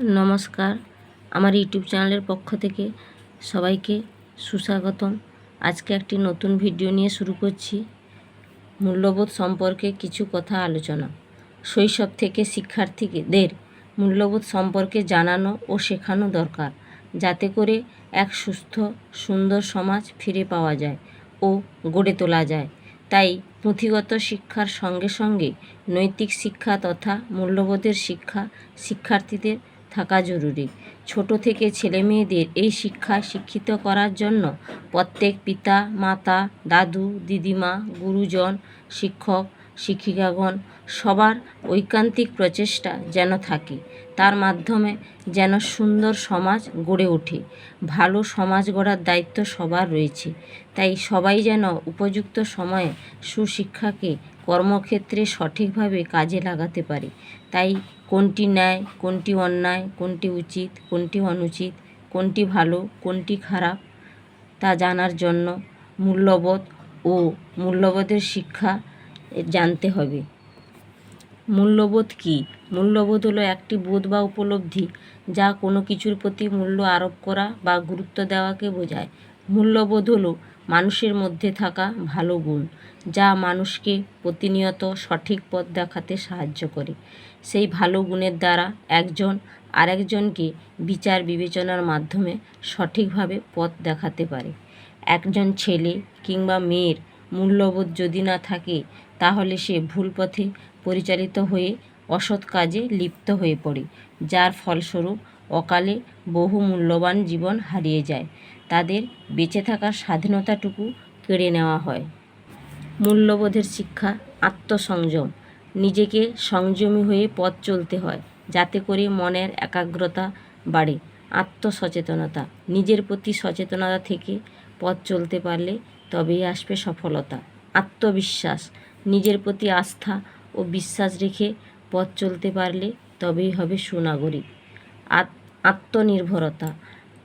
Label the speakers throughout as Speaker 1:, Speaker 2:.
Speaker 1: নমস্কার। আমার ইউটিউব চ্যানেলের পক্ষ থেকে সবাইকে সুস্বাগতম। আজকে একটি নতুন ভিডিও নিয়ে শুরু করছি। মূল্যবোধ সম্পর্কে কিছু কথা আলোচনা। শৈশব থেকে শিক্ষার্থীদের মূল্যবোধ সম্পর্কে জানানো ও শেখানো দরকার, যাতে করে এক সুস্থ, সুন্দর সমাজ ফিরে পাওয়া যায় ও গড়ে তোলা যায়। তাই পুঁথিগত শিক্ষার সঙ্গে সঙ্গে নৈতিক শিক্ষা তথা মূল্যবোধের শিক্ষা শিক্ষার্থীদের থাকা জরুরি। ছোট থেকে ছেলে মেয়েদের এই শিক্ষায় শিক্ষিত করার জন্য প্রত্যেক পিতা, মাতা, দাদু, দিদিমা, গুরুজন, শিক্ষক, শিক্ষিকাগণ সবার ঐকান্তিক প্রচেষ্টা যেন থাকে। তার মাধ্যমে যেন সুন্দর সমাজ গড়ে ওঠে। ভালো সমাজ গড়ার দায়িত্ব সবার রয়েছে। তাই সবাই যেন উপযুক্ত সময়ে সুশিক্ষাকে কর্মক্ষেত্রে সঠিকভাবে কাজে লাগাতে পারে। তাই কোনটি ন্যায়, কোনটি অন্যায়, কোনটি উচিত, কোনটি অনুচিত, কোনটি ভালো, কোনটি খারাপ, তা জানার জন্য মূল্যবোধ ও মূল্যবোধের শিক্ষা জানতে হবে। মূল্যবোধ কী? মূল্যবোধ হলো একটি বোধ বা উপলব্ধি যা কোনো কিছুর প্রতি মূল্য আরোপ করা বা গুরুত্ব দেওয়াকে বোঝায়। মূল্যবোধ হলো মানুষের মধ্যে থাকা ভালো গুণ, যা মানুষকে প্রতিনিয়ত সঠিক পথ দেখাতে সাহায্য করে। সেই ভালো গুণের দ্বারা একজন আরেকজনকে বিচার বিবেচনার মাধ্যমে সঠিকভাবে পথ দেখাতে পারে। একজন ছেলে কিংবা মেয়ের মূল্যবোধ যদি না থাকে, তাহলে সে ভুল পথে পরিচালিত হয়ে অসৎ কাজে লিপ্ত হয়ে পড়ে, যার ফলস্বরূপ অকালে বহু মূল্যবান জীবন হারিয়ে যায়। তাদের বেঁচে থাকার স্বাধীনতাটুকু কেড়ে নেওয়া হয়। মূল্যবোধের শিক্ষা, আত্মসংযম, নিজেকে সংযমী হয়ে পথ চলতে হয়, যাতে করে মনের একাগ্রতা বাড়ে। আত্মসচেতনতা, নিজের প্রতি সচেতনতা থেকে পথ চলতে পারলে তবেই আসবে সফলতা। আত্মবিশ্বাস, নিজের প্রতি আস্থা ও বিশ্বাস রেখে পথ চলতে পারলে তবেই হবে সুনাগরিক। আত্মনির্ভরতা।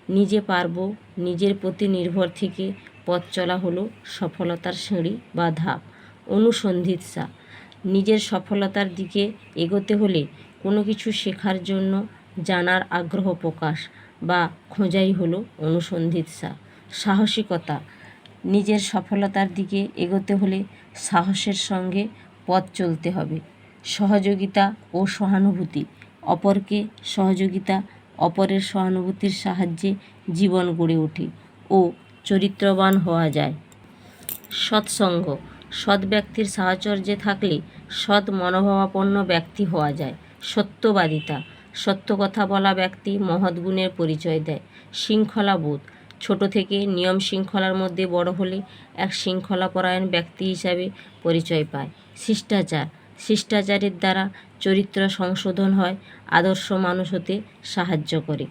Speaker 1: নিজে পারব, নিজের প্রতি নির্ভর থেকে পথ চলা হলো সফলতার সিঁড়ি বা ধাপ। অনুসন্ধিৎসা। নিজের সফলতার দিকে এগোতে হলে কোনো কিছু শেখার জন্য জানার আগ্রহ প্রকাশ বা খোঁজাই হলো অনুসন্ধিৎসা। সাহসিকতা। নিজের সফলতার দিকে এগোতে হলে সাহসের সঙ্গে পথ চলতে হবে। সহযোগিতা ও সহানুভূতি। অপরকে সহযোগিতা অপরের সহানুভূতির সাহায্যে জীবন গড়ে ওঠে ও চরিত্রবান হওয়া যায়। সৎসঙ্গ, সৎ ব্যক্তির সাহচর্যে থাকলে সৎ মনোভাবাপন্ন ব্যক্তি হওয়া যায়। সত্যবাদিতা, সত্য কথা বলা ব্যক্তি মহৎ গুণের পরিচয় দেয়। শৃঙ্খলাবোধ ছোট থেকে নিয়ম শৃঙ্খলার মধ্যে বড় হলে এক শৃঙ্খলাপরায়ণ ব্যক্তি হিসাবে পরিচয় পায়। শিষ্টাচার শিষ্টাচারের দ্বারা চরিত্র সংশোধন হয়, আদর্শ মানুষ হতে সাহায্য করে।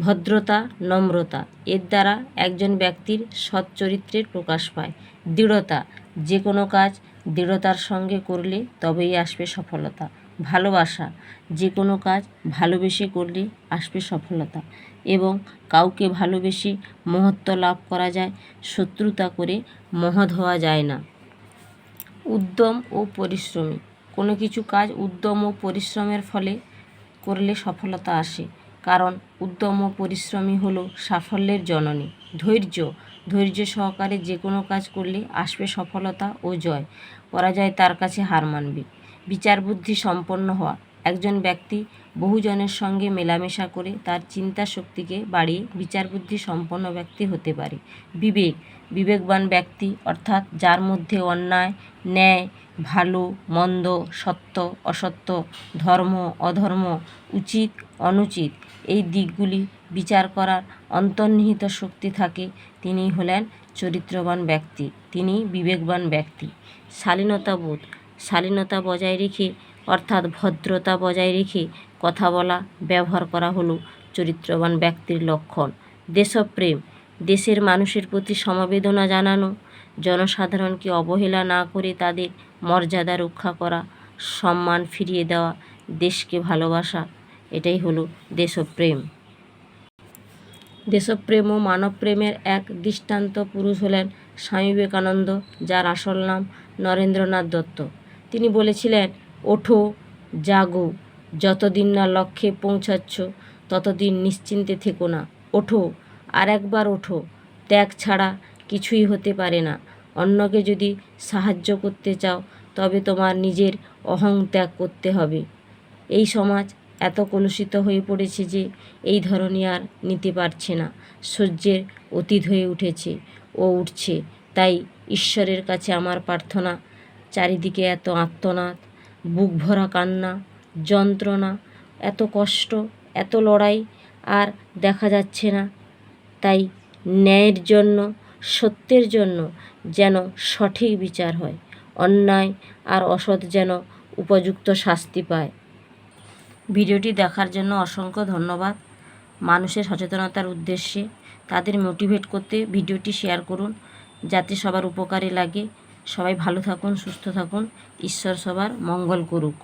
Speaker 1: ভদ্রতা, নম্রতা, এর দ্বারা একজন ব্যক্তির সৎ চরিত্রের প্রকাশ পায়। দৃঢ়তা, যে কোনো কাজ দৃঢ়তার সঙ্গে করলে তবেই আসবে সফলতা। ভালোবাসা, যে কোনো কাজ ভালোবেসে করলে আসবে সফলতা। এবং কাউকে ভালোবেসে মহত্ব লাভ করা যায়, শত্রুতা করে মহৎ হওয়া যায় না। উদ্যম ও পরিশ্রমী কোনো কিছু কাজ উদ্যম ও পরিশ্রমের ফলে করলে সফলতা আসে। কারণ উদ্যম ও পরিশ্রমই হলো সাফল্যের জননী। ধৈর্য। ধৈর্য সহকারে যে কোনো কাজ করলে আসবে সফলতা ও জয়। পরাজয় তার কাছে হার মানবে। বিচার বুদ্ধি সম্পন্ন হওয়া। একজন ব্যক্তি বহুজনের সঙ্গে মেলামেশা করে তার চিন্তা শক্তিকে বাড়িয়ে বিচার বুদ্ধি সম্পন্ন ব্যক্তি হতে পারে। বিবেক, বিবেকবান ব্যক্তি অর্থাৎ যার মধ্যে অন্যায়, ন্যায়, ভালো, মন্দ, সত্য, অসত্য, ধর্ম, অধর্ম, উচিত, অনুচিত এই দিকগুলি বিচার করার অন্তর্নিহিত শক্তি থাকে তিনি হলেন চরিত্রবান ব্যক্তি, তিনি বিবেকবান ব্যক্তি। শালীনতাবোধ, শালীনতা বজায় রেখে অর্থাৎ ভদ্রতা বজায় রেখে কথা বলা, ব্যবহার করা হলো চরিত্রবান ব্যক্তির লক্ষণ। দেশপ্রেম, দেশের মানুষের প্রতি সমবেদনা জানানো, জনসাধারণকে অবহেলা না করে তাদের মর্যাদা রক্ষা করা, সম্মান ফিরিয়ে দেওয়া, দেশকে ভালোবাসা, এটাই হলো দেশপ্রেম। দেশপ্রেম ও মানবপ্রেমের এক দৃষ্টান্ত পুরুষ হলেন স্বামী বিবেকানন্দ, যার আসল নাম নরেন্দ্রনাথ দত্ত। তিনি বলেছিলেন ওঠো, জাগো, যতদিন না লক্ষ্যে পৌঁছাচ্ছ, ততদিন নিশ্চিন্তে থেকো না। ওঠো আর একবার ওঠো। ত্যাগ ছাড়া কিছুই হতে পারে না। অন্যকে যদি সাহায্য করতে চাও, তবে তোমার নিজের অহং ত্যাগ করতে হবে। এই সমাজ এত কলুষিত হয়ে পড়েছে যে এই ধরনই আর নিতে পারছে না। সহ্যের অতীত হয়ে উঠেছে ও উঠছে। তাই ঈশ্বরের কাছে আমার প্রার্থনা, চারিদিকে এত আত্মনাদ বুক ভরা কান্না, যন্ত্রণা, এত কষ্ট, এত লড়াই, আর দেখা যাচ্ছে না। তাই ন্যায়ের জন্য, সত্যের জন্য যেন সঠিক বিচার হয়, অন্যায় আর অসৎ যেন উপযুক্ত শাস্তি পায়। ভিডিওটি দেখার জন্য অসংখ্য ধন্যবাদ। মানুষের সচেতনতার উদ্দেশ্যে তাদের মোটিভেট করতে ভিডিওটি শেয়ার করুন, যাতে সবার উপকারে লাগে। সবাই ভালো থাকুন সুস্থ থাকুন ঈশ্বর সবার মঙ্গল করুক।